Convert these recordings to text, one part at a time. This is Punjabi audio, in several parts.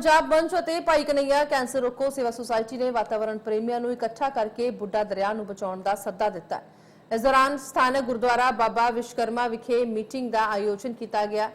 ਪੰਜਾਬ ਮੰਚ ਅਤੇ ਭਾਈ ਕਨਈਆ ਕੈਂਸਰ ਰੋਕੋ ਸੇਵਾ ਸੁਸਾਇਟੀ ਨੇ ਵਾਤਾਵਰਣ ਪ੍ਰੇਮੀਆਂ ਨੂੰ ਇਕੱਠਾ ਕਰਕੇ ਬੁੱਢਾ ਦਰਿਆ ਨੂੰ ਬਚਾਉਣ ਦਾ ਸੱਦਾ ਦਿੱਤਾ ਹੈ। ਇਸ ਦੌਰਾਨ ਸਥਾਨਕ ਗੁਰਦੁਆਰਾ ਬਾਬਾ ਵਿਸ਼ਕਰਮਾ ਵਿਖੇ ਮੀਟਿੰਗ ਦਾ ਆਯੋਜਨ ਕੀਤਾ ਗਿਆ।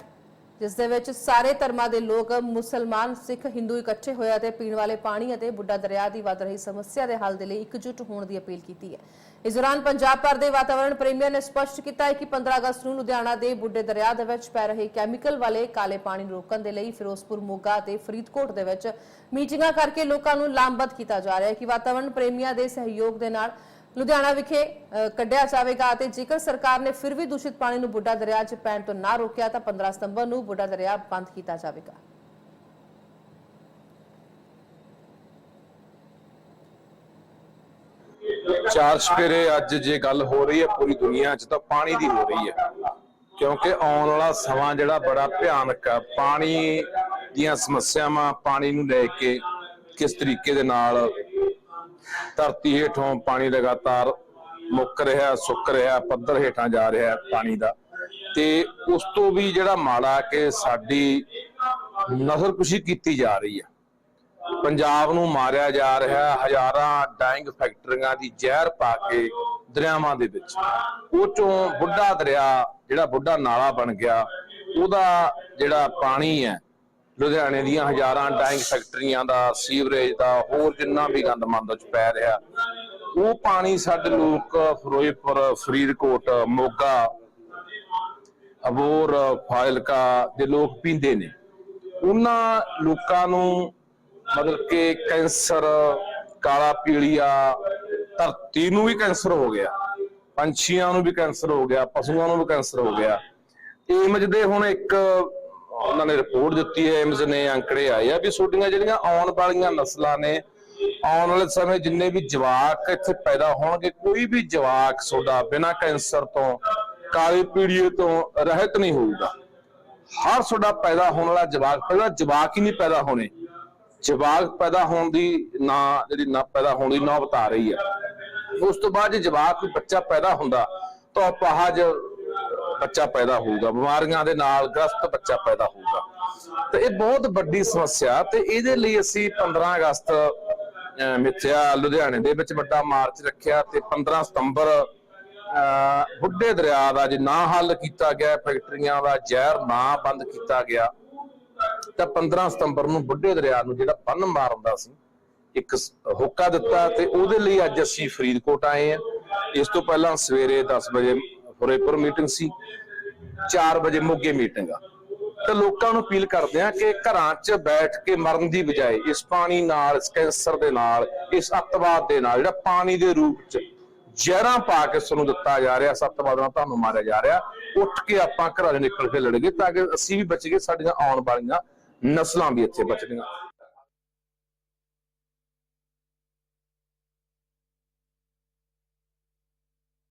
ਜਿਸ ਦੇ ਵਿੱਚ ਸਾਰੇ ਧਰਮਾਂ ਦੇ ਲੋਕ ਮੁਸਲਮਾਨ, ਸਿੱਖ, ਹਿੰਦੂ ਇਕੱਠੇ ਹੋਏ ਅਤੇ ਪੀਣ ਵਾਲੇ ਪਾਣੀ ਅਤੇ ਬੁੱਢਾ ਦਰਿਆ ਦੀ ਵੱਧ ਰਹੀ ਸਮੱਸਿਆ ਦੇ ਹੱਲ ਦੇ ਲਈ ਇਕਜੁੱਟ ਹੋਣ ਦੀ ਅਪੀਲ ਕੀਤੀ ਹੈ। ਇਸ ਦੌਰਾਨ ਪੰਜਾਬ ਭਰ ਦੇ ਵਾਤਾਵਰਣ ਪ੍ਰੇਮੀਆਂ ਨੇ ਸਪਸ਼ਟ ਕੀਤਾ ਹੈ ਕਿ 15 ਅਗਸਤ ਨੂੰ ਲੁਧਿਆਣਾ ਦੇ ਬੁੱਢੇ ਦਰਿਆ ਦੇ ਵਿੱਚ ਪੈ ਰਹੇ ਕੈਮੀਕਲ ਵਾਲੇ ਕਾਲੇ ਪਾਣੀ ਨੂੰ ਰੋਕਣ ਦੇ ਲਈ ਫਿਰੋਜ਼ਪੁਰ, ਮੋਗਾ ਅਤੇ ਫਰੀਦਕੋਟ ਦੇ ਵਿੱਚ ਮੀਟਿੰਗਾਂ ਕਰਕੇ ਲੋਕਾਂ ਨੂੰ ਲਾਮਬੱਧ ਕੀਤਾ ਜਾ ਰਿਹਾ ਹੈ ਕਿ ਵਾਤਾਵਰਣ ਪ੍ਰੇਮੀਆਂ ਦੇ ਸਹਿਯੋਗ ਦੇ ਨਾਲ ਲੁਧਿਆਣਾ ਵਿਖੇ ਕੱਢਿਆ ਜਾਵੇਗਾ ਅਤੇ ਜੇਕਰ ਸਰਕਾਰ ਨੇ ਫਿਰ ਵੀ ਦੂਸ਼ਿਤ ਪਾਣੀ ਨੂੰ ਬੁੱਢਾ ਦਰਿਆ 'ਚ ਪੈਣ ਤੋਂ ਨਾ ਰੋਕਿਆ, ਤਾਂ 15 ਸਤੰਬਰ ਨੂੰ ਬੁੱਢਾ ਦਰਿਆ ਬੰਦ ਕੀਤਾ ਜਾਵੇਗਾ। ਚਾਰ ਸਪੇਰੇ ਅੱਜ ਜੇ ਗੱਲ ਹੋ ਰਹੀ ਹੈ ਪੂਰੀ ਦੁਨੀਆ 'ਚ, ਤਾਂ ਪਾਣੀ ਦੀ ਹੋ ਰਹੀ ਹੈ। ਕਿਉਂਕਿ ਆਉਣ ਵਾਲਾ ਸਮਾਂ ਜਿਹੜਾ ਬੜਾ ਭਿਆਨਕ ਹੈ। ਪਾਣੀ ਦੀਆਂ ਸਮੱਸਿਆਵਾਂ ਪਾਣੀ ਨੂੰ ਲੈ ਕੇ ਕਿਸ ਤਰੀਕੇ ਦੇ ਨਾਲ ਧਰਤੀ ਹੇਠੋਂ ਪਾਣੀ ਲਗਾਤਾਰ ਮੁੱਕ ਰਿਹਾ, ਸੁੱਕ ਰਿਹਾ, ਪੱਧਰ ਹੇਠਾਂ ਜਾ ਰਿਹਾ ਪਾਣੀ ਦਾ। ਤੇ ਉਸ ਤੋਂ ਵੀ ਜਿਹੜਾ ਮਾੜਾ ਕਿ ਸਾਡੀ ਨਸਲਕੁਸ਼ੀ ਕੀਤੀ ਜਾ ਰਹੀ ਹੈ। ਪੰਜਾਬ ਨੂੰ ਮਾਰਿਆ ਜਾ ਰਿਹਾ ਹਜ਼ਾਰਾਂ ਡਾਈਂਗ ਫੈਕਟਰੀਆਂ ਦੀ ਜ਼ਹਿਰ ਪਾ ਕੇ ਦਰਿਆਵਾਂ ਦੇ ਵਿੱਚ। ਉਹ ਚੋਂ ਬੁੱਢਾ ਦਰਿਆ, ਜਿਹੜਾ ਬੁੱਢਾ ਨਾਲਾ ਬਣ ਗਿਆ, ਉਹਦਾ ਜਿਹੜਾ ਪਾਣੀ ਹੈ ਲੁਧਿਆਣੇ ਦੀਆਂ ਹਜ਼ਾਰਾਂ ਡਾਈਂਗ ਫੈਕਟਰੀਆਂ ਦਾ, ਸੀਵਰੇਜ ਦਾ, ਹੋਰ ਜਿੰਨਾ ਵੀ ਗੰਦ ਮੰਦ ਚ ਪੈ ਰਿਹਾ। ਉਹ ਪਾਣੀ ਸਾਡੇ ਲੋਕ ਫਿਰੋਜ਼ਪੁਰ, ਫਰੀਦਕੋਟ, ਮੋਗਾ ਅਬੋਰ ਫਾਜ਼ਿਲਕਾ ਦੇ ਲੋਕ ਪੀਂਦੇ ਨੇ। ਉਹਨਾਂ ਲੋਕਾਂ ਨੂੰ ਮਤਲਬ ਕਿ ਕੈਂਸਰ, ਕਾਲਾ ਪੀਲੀਆ, ਧਰਤੀ ਨੂੰ ਵੀ ਕੈਂਸਰ ਹੋ ਗਿਆ, ਪੰਛੀਆਂ ਨੂੰ ਵੀ ਕੈਂਸਰ ਹੋ ਗਿਆ, ਪਸ਼ੂਆਂ ਨੂੰ ਵੀ ਕੈਂਸਰ ਹੋ ਗਿਆ। ਏਮਜ ਦੇ ਹੁਣ ਇੱਕ ਉਹਨਾਂ ਨੇ ਰਿਪੋਰਟ ਦਿੱਤੀ ਹੈ ਏਮਜ ਨੇ ਅੰਕੜੇ ਆਏ ਆ ਵੀ ਛੋਟੀਆਂ ਜਿਹੜੀਆਂ ਆਉਣ ਵਾਲੀਆਂ ਨਸਲਾਂ ਨੇ, ਆਉਣ ਵਾਲੇ ਸਮੇਂ ਜਿੰਨੇ ਵੀ ਜਵਾਕ ਇੱਥੇ ਪੈਦਾ ਹੋਣਗੇ, ਕੋਈ ਵੀ ਜਵਾਕ ਤੁਹਾਡਾ ਬਿਨਾਂ ਕੈਂਸਰ ਤੋਂ, ਕਾਲੇ ਪੀਲੀਏ ਤੋਂ ਰਹਿਤ ਨਹੀਂ ਹੋਊਗਾ। ਹਰ ਤੁਹਾਡਾ ਪੈਦਾ ਹੋਣ ਵਾਲਾ ਜਵਾਕ, ਪਹਿਲਾਂ ਜਵਾਕ ਹੀ ਨਹੀਂ ਪੈਦਾ ਹੋਣੇ। ਜਵਾਕ ਪੈਦਾ ਹੋਣ ਦੀ ਨਾ, ਜਿਹੜੀ ਨਾ ਪੈਦਾ ਹੋਣ ਦੀ ਨਾ ਬਤਾ ਰਹੀ ਹੈ। ਉਸ ਤੋਂ ਬਾਅਦ ਜੇ ਜਵਾਕ ਕੋਈ ਬੱਚਾ ਪੈਦਾ ਹੁੰਦਾ, ਤਾਂ ਅਪਾਹਜ ਬੱਚਾ ਪੈਦਾ ਹੋਊਗਾ, ਬਿਮਾਰੀਆਂ ਦੇ ਨਾਲ ਗ੍ਰਸਤ ਬੱਚਾ ਪੈਦਾ ਹੋਊਗਾ। ਤੇ ਇਹ ਬਹੁਤ ਵੱਡੀ ਸਮੱਸਿਆ ਤੇ ਇਹਦੇ ਲਈ ਅਸੀਂ 15 ਅਗਸਤ ਮਿੱਥਿਆ, ਲੁਧਿਆਣੇ ਦੇ ਵਿੱਚ ਵੱਡਾ ਮਾਰਚ ਰੱਖਿਆ ਤੇ 15 ਸਤੰਬਰ ਬੁੱਢੇ ਦਰਿਆ ਦਾ ਜੇ ਨਾ ਹੱਲ ਕੀਤਾ ਗਿਆ, ਫੈਕਟਰੀਆਂ ਦਾ ਜ਼ਹਿਰ ਨਾ ਬੰਦ ਕੀਤਾ ਗਿਆ, ਤਾਂ 15 ਸਤੰਬਰ ਨੂੰ ਬੁੱਢੇ ਦਰਿਆ ਨੂੰ ਜਿਹੜਾ ਬੰਨ ਮਾਰਦਾ ਸੀ, ਇੱਕ ਹੋਕਾ ਦਿੱਤਾ ਤੇ ਉਹਦੇ ਲਈ ਅੱਜ ਅਸੀਂ ਫਰੀਦਕੋਟ ਆਏ ਆ ਇਸ ਤੋਂ ਪਹਿਲਾਂ ਸਵੇਰੇ 10 ਵਜੇ ਫਰੇਪੁਰ ਮੀਟਿੰਗ ਸੀ 4 ਵਜੇ ਮੋਗੇ ਮੀਟਿੰਗ ਆ। ਤੇ ਲੋਕਾਂ ਨੂੰ ਅਪੀਲ ਕਰਦੇ ਆ ਕਿ ਘਰਾਂ 'ਚ ਬੈਠ ਕੇ ਮਰਨ ਦੀ ਬਜਾਏ ਇਸ ਪਾਣੀ ਨਾਲ, ਇਸ ਕੈਂਸਰ ਦੇ ਨਾਲ, ਇਸ ਅੱਤਵਾਦ ਦੇ ਨਾਲ, ਜਿਹੜਾ ਪਾਣੀ ਦੇ ਰੂਪ 'ਚ ਜ਼ਹਿਰਾਂ ਪਾ ਕੇ ਸਾਨੂੰ ਦਿੱਤਾ ਜਾ ਰਿਹਾ, ਸੱਤਵਾਦ ਨਾਲ ਤੁਹਾਨੂੰ ਮਾਰਿਆ ਜਾ ਰਿਹਾ, ਉੱਠ ਕੇ ਆਪਾਂ ਘਰਾਂ ਦੇ ਨਿਕਲ ਕੇ ਲੜਗੇ ਤਾਂ ਕਿ ਅਸੀਂ ਵੀ ਬਚ ਗਏ, ਸਾਡੀਆਂ ਆਉਣ ਵਾਲੀਆਂ ਨਸਲਾਂ ਵੀ ਇੱਥੇ ਬਚਣਗੀਆਂ